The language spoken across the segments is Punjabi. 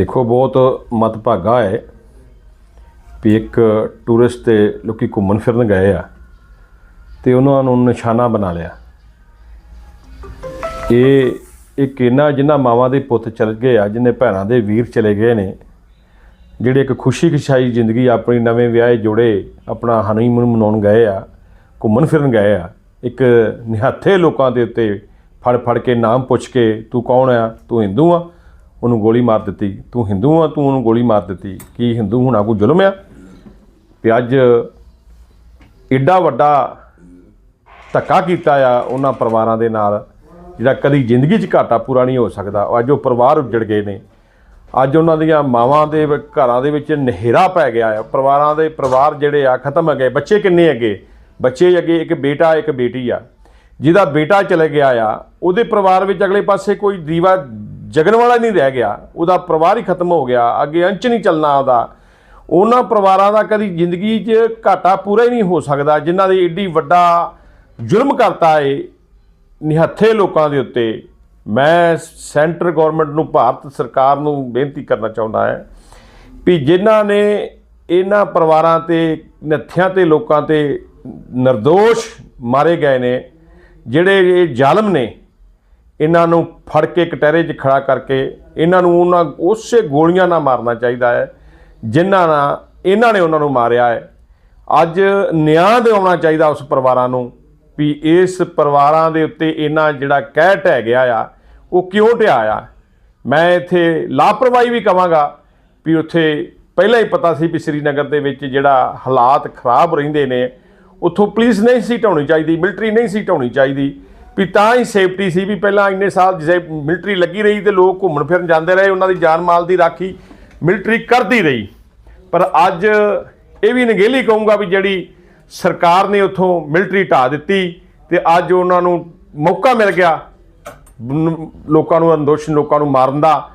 ਦੇਖੋ, ਬਹੁਤ ਮਤਭਾਗਾ ਹੈ ਵੀ ਇੱਕ ਟੂਰਿਸਟ ਤੇ ਲੋਕੀ ਘੁੰਮਣ ਫਿਰਨ ਗਏ ਆ ਤੇ ਉਹਨਾਂ ਨੂੰ ਨਿਸ਼ਾਨਾ ਬਣਾ ਲਿਆ। ਇਹ, ਇੱਕ ਇਹਨਾਂ ਜਿਨ੍ਹਾਂ ਮਾਵਾਂ ਦੇ ਪੁੱਤ ਚਲ ਗਏ ਆ ਜਿਨ੍ਹਾਂ ਭੈਣਾਂ ਦੇ ਵੀਰ ਚਲੇ ਗਏ ਨੇ, ਜਿਹੜੇ ਇੱਕ ਖੁਸ਼ੀ ਖੁਸ਼ਾਈ ਜ਼ਿੰਦਗੀ ਆਪਣੀ ਨਵੇਂ ਵਿਆਹੇ ਜੋੜੇ ਆਪਣਾ ਹਨੀਮੂਨ ਮਨਾਉਣ ਗਏ ਆ, ਘੁੰਮਣ ਫਿਰਨ ਗਏ ਆ, ਇੱਕ ਨਿਹੱਥੇ ਲੋਕਾਂ ਦੇ ਉੱਤੇ ਫੜ ਫੜ ਕੇ ਨਾਮ ਪੁੱਛ ਕੇ ਤੂੰ ਕੌਣ ਆ? ਤੂੰ ਹਿੰਦੂ ਆ? ਉਹਨੂੰ ਗੋਲੀ ਮਾਰ ਦਿੱਤੀ। ਤੂੰ ਹਿੰਦੂ ਆ, ਤੂੰ ਉਹਨੂੰ ਗੋਲੀ ਮਾਰ ਦਿੱਤੀ। ਕੀ ਹਿੰਦੂ ਹੋਣਾ, ਕੋਈ ਜ਼ੁਲਮ ਆ? ਤੇ ਅੱਜ ਏਡਾ ਵੱਡਾ ਧੱਕਾ ਕੀਤਾ ਆ ਉਹਨਾਂ ਪਰਿਵਾਰਾਂ ਦੇ ਨਾਲ, ਜਿਹੜਾ ਕਦੀ ਜ਼ਿੰਦਗੀ 'ਚ ਘਾਟਾ ਪੂਰਾ ਨਹੀਂ ਹੋ ਸਕਦਾ। ਅੱਜ ਉਹ ਪਰਿਵਾਰ ਉੱਜੜ ਗਏ ਨੇ। ਅੱਜ ਉਹਨਾਂ ਦੀਆਂ ਮਾਵਾਂ ਦੇ ਘਰਾਂ ਦੇ ਵਿੱਚ ਨਹਿਰਾ ਪੈ ਗਿਆ ਆ। ਪਰਿਵਾਰਾਂ ਦੇ ਪਰਿਵਾਰ ਜਿਹੜੇ ਆ, ਖਤਮ ਹੋ ਗਏ ਬੱਚੇ ਕਿੰਨੇ ਅੱਗੇ ਬੱਚੇ ਅੱਗੇ ਇੱਕ ਬੇਟਾ, ਇੱਕ ਬੇਟੀ ਆ। ਜਿਹਦਾ ਬੇਟਾ ਚਲੇ ਗਿਆ ਆ, ਉਹਦੇ ਪਰਿਵਾਰ ਵਿੱਚ ਅਗਲੇ ਪਾਸੇ ਕੋਈ ਦੀਵਾ ਜਗਣ ਵਾਲਾ ਨਹੀਂ ਰਹਿ ਗਿਆ, ਉਹਦਾ ਪਰਿਵਾਰ ਹੀ ਖਤਮ ਹੋ ਗਿਆ, ਅੱਗੇ ਅੰਚ ਨਹੀਂ ਚੱਲਣਾ ਉਹਦਾ। ਉਹਨਾਂ ਪਰਿਵਾਰਾਂ ਦਾ ਕਦੀ ਜ਼ਿੰਦਗੀ 'ਚ ਘਾਟਾ ਪੂਰਾ ਹੀ ਨਹੀਂ ਹੋ ਸਕਦਾ, ਜਿਨ੍ਹਾਂ ਦੇ ਏਡੀ ਵੱਡਾ ਜ਼ੁਲਮ ਕਰਤਾ ਏ ਨਿਹੱਥੇ ਲੋਕਾਂ ਦੇ ਉੱਤੇ। ਮੈਂ ਸੈਂਟਰ ਗਵਰਨਮੈਂਟ ਨੂੰ, ਭਾਰਤ ਸਰਕਾਰ ਨੂੰ ਬੇਨਤੀ ਕਰਨਾ ਚਾਹੁੰਦਾ ਹੈ ਵੀ ਜਿਨ੍ਹਾਂ ਨੇ ਇਹਨਾਂ ਪਰਿਵਾਰਾਂ ਤੇ ਨੱਥਿਆਂ ਤੇ, ਲੋਕਾਂ ਤੇ નિર્ਦੋਸ਼ ਮਾਰੇ ਗਏ ਨੇ, ਜਿਹੜੇ ਇਹ ਜ਼ਾਲਮ ਨੇ ਇਹਨਾਂ ਨੂੰ ਫੜ ਕੇ ਕਟਹਿਰੇ 'ਚ ਖੜਾ ਕਰਕੇ ਇਹਨਾਂ ਨੂੰ ਉਹਨਾਂ ਉਸੇ ਗੋਲੀਆਂ ਨਾਲ ਮਾਰਨਾ ਚਾਹੀਦਾ ਹੈ, ਜਿਨ੍ਹਾਂ ਨਾਲ ਇਹਨਾਂ ਨੇ ਉਹਨਾਂ ਨੂੰ ਮਾਰਿਆ ਹੈ। ਅੱਜ ਨਿਆਂ ਦਿਵਾਉਣਾ ਚਾਹੀਦਾ ਉਸ ਪਰਿਵਾਰਾਂ ਨੂੰ ਵੀ ਇਸ ਪਰਿਵਾਰਾਂ ਦੇ ਉੱਤੇ ਇਹਨਾਂ ਜਿਹੜਾ ਕਹਿ ਢਹਿ ਗਿਆ ਆ, ਉਹ ਕਿਉਂ ਢਿਆ ਆ ਮੈਂ ਇੱਥੇ ਲਾਪਰਵਾਹੀ ਵੀ ਕਵਾਂਗਾ ਵੀ ਉੱਥੇ ਪਹਿਲਾਂ ਹੀ ਪਤਾ ਸੀ ਵੀ ਸ੍ਰੀਨਗਰ ਦੇ ਵਿੱਚ ਜਿਹੜਾ ਹਾਲਾਤ ਖਰਾਬ ਰਹਿੰਦੇ ਨੇ, ਉੱਥੋਂ ਪੁਲਿਸ ਨਹੀਂ ਸੀ ਢਾਉਣੀ ਚਾਹੀਦੀ, ਮਿਲਟਰੀ ਨਹੀਂ ਸੀ ਢਾਉਣੀ ਚਾਹੀਦੀ। ਵੀ ਤਾਂ ਹੀ ਸੇਫਟੀ ਸੀ ਵੀ ਪਹਿਲਾਂ ਇੰਨੇ ਸਾਲ ਜਿਸੇ ਮਿਲਟਰੀ ਲੱਗੀ ਰਹੀ ਤੇ ਲੋਕ ਘੁੰਮਣ ਫਿਰਨ ਜਾਂਦੇ ਰਹੇ, ਉਹਨਾਂ ਦੀ ਜਾਨ ਮਾਲ ਦੀ ਰਾਖੀ ਮਿਲਟਰੀ ਕਰਦੀ ਰਹੀ। ਪਰ ਅੱਜ ਇਹ ਵੀ ਨਗੇਲੀ ਕਹੂੰਗਾ ਵੀ ਜਿਹੜੀ ਸਰਕਾਰ ਨੇ ਉੱਥੋਂ ਮਿਲਟਰੀ ਢਾ ਦਿੱਤੀ ਤੇ ਅੱਜ ਉਹਨਾਂ ਨੂੰ ਮੌਕਾ ਮਿਲ ਗਿਆ ਲੋਕਾਂ ਨੂੰ ਅੰਦੋਸ਼ ਲੋਕਾਂ ਨੂੰ ਮਾਰਨ ਦਾ।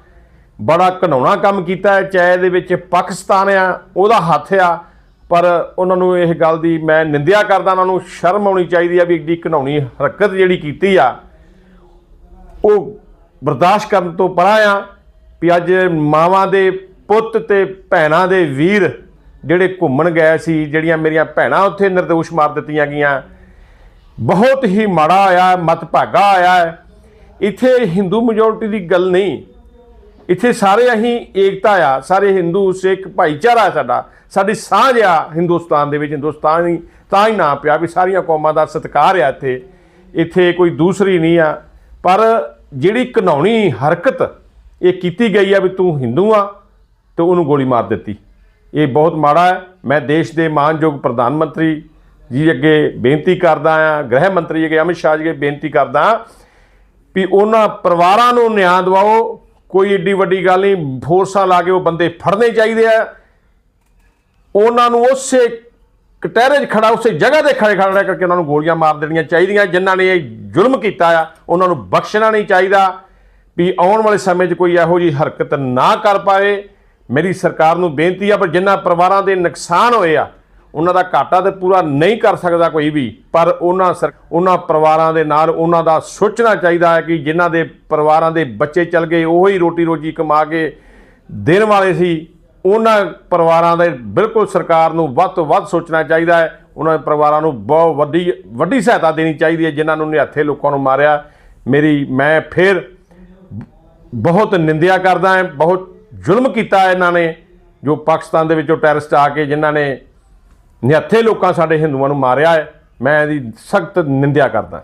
ਬੜਾ ਘਨਾਉਣਾ ਕੰਮ ਕੀਤਾ ਹੈ, ਚਾਹੇ ਦੇ ਵਿੱਚ ਪਾਕਿਸਤਾਨ ਆ, ਉਹਦਾ ਹੱਥ ਆ ਪਰ ਉਹਨਾਂ ਨੂੰ ਇਹ ਗੱਲ ਦੀ ਮੈਂ ਨਿੰਦਿਆ ਕਰਦਾ, ਉਹਨਾਂ ਨੂੰ ਸ਼ਰਮ ਆਉਣੀ ਚਾਹੀਦੀ ਆ ਵੀ ਏਡੀ ਘਨਾਉਣੀ ਹਰਕਤ ਜਿਹੜੀ ਕੀਤੀ ਆ, ਉਹ ਬਰਦਾਸ਼ਤ ਕਰਨ ਤੋਂ ਪਰਾਂ ਆ ਵੀ ਅੱਜ ਮਾਵਾਂ ਦੇ ਪੁੱਤ ਤੇ ਭੈਣਾਂ ਦੇ ਵੀਰ ਜਿਹੜੇ ਘੁੰਮਣ ਗਏ ਸੀ, ਜਿਹੜੀਆਂ ਮੇਰੀਆਂ ਭੈਣਾਂ ਉੱਥੇ ਨਿਰਦੋਸ਼ ਮਾਰ ਦਿੱਤੀਆਂ ਗਈਆਂ। ਬਹੁਤ ਹੀ ਮਾੜਾ ਆਇਆ, ਮਤਭਾਗਾ ਆਇਆ। ਇੱਥੇ ਹਿੰਦੂ ਮੈਜੋਰਟੀ ਦੀ ਗੱਲ ਨਹੀਂ। ਇੱਥੇ ਸਾਰੇ ਅਸੀਂ ਏਕਤਾ ਆ, ਸਾਰੇ ਹਿੰਦੂ, ਸਿੱਖ ਭਾਈਚਾਰਾ ਸਾਡਾ। ਸਾਡੀ ਸਾਂਝ ਆ ਹਿੰਦੁਸਤਾਨ ਦੇ ਵਿੱਚ, ਹਿੰਦੁਸਤਾਨ ਹੀ ਤਾਂ ਹੀ ਨਾ ਪਿਆ ਵੀ ਸਾਰੀਆਂ ਕੌਮਾਂ ਦਾ ਸਤਿਕਾਰ ਆ ਇੱਥੇ। ਇੱਥੇ ਕੋਈ ਦੂਸਰੀ ਨਹੀਂ ਆ। ਪਰ ਜਿਹੜੀ ਘਨਾਉਣੀ ਹਰਕਤ ਇਹ ਕੀਤੀ ਗਈ ਆ ਵੀ ਤੂੰ ਹਿੰਦੂ ਆ ਤੇ ਉਹਨੂੰ ਗੋਲੀ ਮਾਰ ਦਿੱਤੀ। ਇਹ ਬਹੁਤ ਮਾੜਾ ਹੈ। ਮੈਂ ਦੇਸ਼ ਦੇ ਮਾਨਯੋਗ ਪ੍ਰਧਾਨ ਮੰਤਰੀ ਜੀ ਅੱਗੇ ਬੇਨਤੀ ਕਰਦਾ ਆ, ਗ੍ਰਹਿ ਮੰਤਰੀ ਅੱਗੇ ਅਮਿਤ ਸ਼ਾਹ ਜੀ ਅੱਗੇ ਬੇਨਤੀ ਕਰਦਾ ਵੀ ਉਹਨਾਂ ਪਰਿਵਾਰਾਂ ਨੂੰ ਨਿਆਂ ਦਿਵਾਓ ਕੋਈ ਏਡੀ ਵੱਡੀ ਗੱਲ ਨਹੀਂ, ਫੋਰਸਾਂ ਲਾ ਕੇ ਉਹ ਬੰਦੇ ਫੜਨੇ ਚਾਹੀਦੇ ਆ। ਉਹਨਾਂ ਨੂੰ ਉਸੇ ਕਟਹਿਰੇ 'ਚ ਖੜਾ, ਉਸੇ ਜਗ੍ਹਾ ਤੇ ਖੜੇ ਖੜਾ ਕਰਕੇ ਉਹਨਾਂ ਨੂੰ ਗੋਲੀਆਂ ਮਾਰ ਦੇਣੀਆਂ ਚਾਹੀਦੀਆਂ, ਜਿਨ੍ਹਾਂ ਨੇ ਇਹ ਜ਼ੁਲਮ ਕੀਤਾ ਆ, ਉਹਨਾਂ ਨੂੰ ਬਖਸ਼ਣਾ ਨਹੀਂ ਚਾਹੀਦਾ ਵੀ ਆਉਣ ਵਾਲੇ ਸਮੇਂ 'ਚ ਕੋਈ ਇਹੋ ਜਿਹੀ ਹਰਕਤ ਨਾ ਕਰ ਪਾਏ। ਮੇਰੀ ਸਰਕਾਰ ਨੂੰ ਬੇਨਤੀ ਆ, ਪਰ ਜਿਨ੍ਹਾਂ ਪਰਿਵਾਰਾਂ ਦੇ ਨੁਕਸਾਨ ਹੋਏ ਆ ਉਹਨਾਂ ਦਾ ਘਾਟਾ ਤੇ ਪੂਰਾ ਨਹੀਂ ਕਰ ਸਕਦਾ ਕੋਈ ਵੀ, ਪਰ ਉਹਨਾਂ ਸਰ- ਉਹਨਾਂ ਪਰਿਵਾਰਾਂ ਦੇ ਨਾਲ ਉਹਨਾਂ ਦਾ ਸੋਚਣਾ ਚਾਹੀਦਾ ਹੈ ਕਿ ਜਿਨ੍ਹਾਂ ਦੇ ਪਰਿਵਾਰਾਂ ਦੇ ਬੱਚੇ ਚਲ ਗਏ, ਉਹ ਹੀ ਰੋਟੀ ਰੋਜੀ ਕਮਾ ਕੇ ਦੇਣ ਵਾਲੇ ਸੀ। ਉਹਨਾਂ ਪਰਿਵਾਰਾਂ ਦੇ ਬਿਲਕੁਲ ਸਰਕਾਰ ਨੂੰ ਵੱਧ ਤੋਂ ਵੱਧ ਸੋਚਣਾ ਚਾਹੀਦਾ ਹੈ। ਉਹਨਾਂ ਪਰਿਵਾਰਾਂ ਨੂੰ ਬਹੁਤ ਵੱਡੀ ਵੱਡੀ ਸਹਾਇਤਾ ਦੇਣੀ ਚਾਹੀਦੀ ਹੈ, ਜਿਨ੍ਹਾਂ ਨੂੰ ਨਿਹੱਥੇ ਲੋਕਾਂ ਨੂੰ ਮਾਰਿਆ। ਮੇਰੀ, ਮੈਂ ਫਿਰ ਬਹੁਤ ਨਿੰਦਿਆ ਕਰਦਾ ਹਾਂ, ਬਹੁਤ ਜ਼ੁਲਮ ਕੀਤਾ ਇਹਨਾਂ ਨੇ, ਜੋ ਪਾਕਿਸਤਾਨ ਦੇ ਵਿੱਚੋਂ ਟੈਰਰਿਸਟ ਆ ਕੇ ਜਿਨ੍ਹਾਂ ਨੇ ਨਿਹੱਥੇ ਲੋਕਾਂ ਸਾਡੇ ਹਿੰਦੂਆਂ ਨੂੰ ਮਾਰਿਆ ਹੈ। ਮੈਂ ਇਹਦੀ ਸਖਤ ਨਿੰਦਿਆ ਕਰਦਾ।